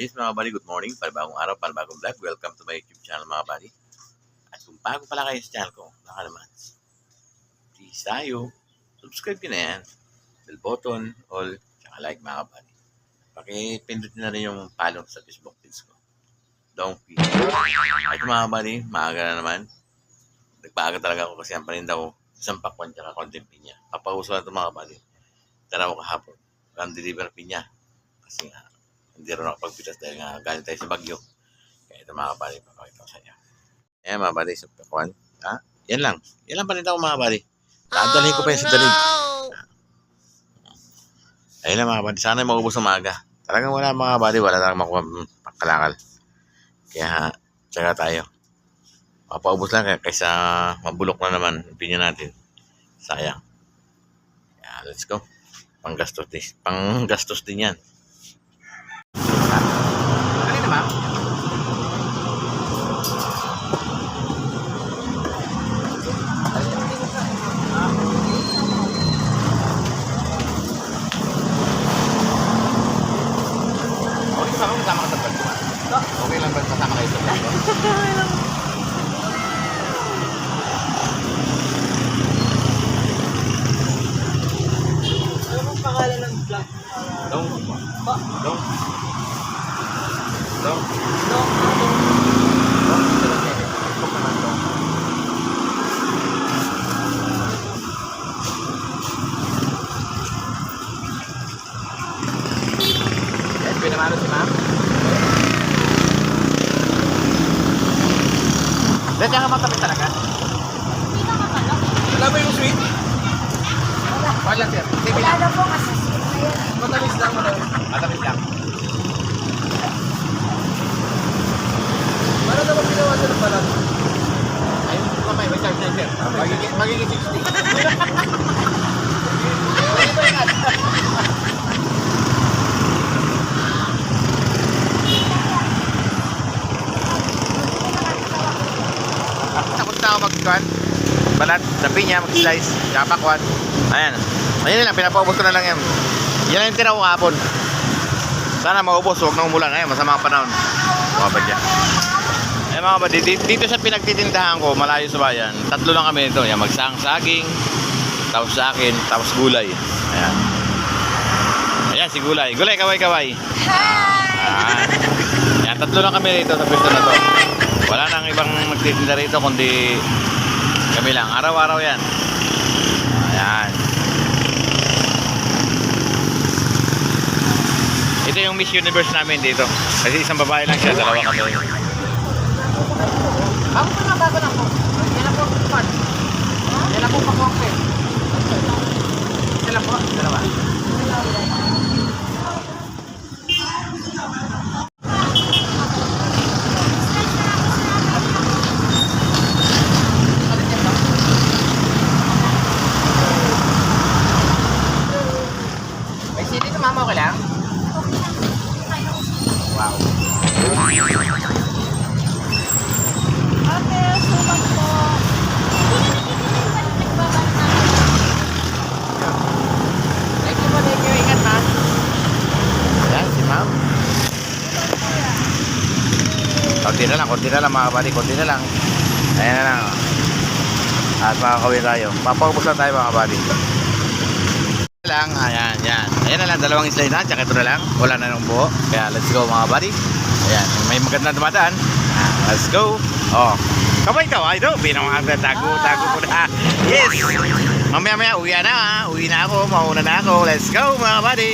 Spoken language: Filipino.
Ayos mga buddy, good morning. Panibagong araw, panibagong vlog. Welcome to my YouTube channel mga buddy. At kung bago pala kayo sa channel ko, baka naman, please tayo, subscribe nyo na yan. Bell button, all, tsaka like mga buddy. Pakipindutin na rin yung follow sa Facebook page ko. Don't feel. At mga buddy, maaga na naman. Nagpaaga talaga ako kasi ang paninda ko, isang pakwan tsaka konting pinya. Papahuso na ito mga buddy. Ko kahapon. Ang deliver pinya. Kasi nga, hindi rin ako pagpitas dahil nga galing tayo sa Bagyo. Kaya ito mga buddy, papakita ko sa inyo. Ayan mga buddy, sa pakwan. Ha? Yan lang. Yan lang paninda ko mga buddy. Dadalhin ko pa yan sa dalig. Ayun lang mga buddy, sana maubos ng maaga. Talagang wala mga buddy, wala lang makuha mm, pagkalakal. Kaya, tsaga tayo. Mapaubos lang kaya kaysa mabulok na naman pinya natin. Sayang. Kaya, let's go. Panggastos din, panggastos din yan. Kanina ba? Okay ba kung kasama ka sa vlog ko? Okay lang ba kasama kayo sa vlog ko? Ano bang pangalan ng vlog? Dong. Ba? Dong. Dong. Ano? Dong. Dong pinamano si ma'am. Dahil ka matapit talaga? Wala ba yung sweet? Wala sir. Sige Wala na po kasi. Matamis lang, matamis. Matamis lang. Para naman ginawa sa ng balat? Ayun, mamay, may charge na sir. Magiging, magiging 60. Ito yan. Takot na ako mag-kuhan. Balat, sa pinya, mag-slice, kapakwan. Ayan. Ayun lang, pinapaubos ko na lang yan. Yan yung tira ko kahapon. Sana maubos, huwag na umulan. Ayun, masama ang panahon. Mga ba dyan? Ayun mga buddy, dito, sa pinagtitindahan ko, malayo sa bayan, tatlo lang kami nito. Yan, magsang saging, tapos sa akin, tapos gulay. Ayan. Ayan, si gulay. Gulay, kaway, kaway. Ayan. Yan, tatlo lang kami rito sa pwesto na to. Wala nang ibang magtitinda rito, kundi kami lang. Araw-araw yan. Ayan. Ito yung Miss Universe namin dito. Kasi isang babae lang siya, dalawa kami. Bago pa nga, bago na po. Yan na po, pan. Yan na po, pakuwang Sila po, dalawa. May CD to mama, okay lang? Wow. Ate, suman po. Thank you po, thank you. Ingat ma. Yan, si ma'am. Konti na lang, konti na lang mga kabali, konti na lang. Ayan na lang. oh. At makakawin tayo. Papaubos tayo mga kabali. Lang, ayan, yan. Ayan na lang, dalawang slide na, tsaka ito na lang. Wala na ng buo. Kaya let's go mga kabali. Ayan, may magandang dumadaan. Ah, Let's go. Oh. Kabay ka, ay do. Pinamang tago, tago ko na. Yes. Mamaya maya, uwi na ha. Uwi na ako, mauna na ako. Let's go mga buddy.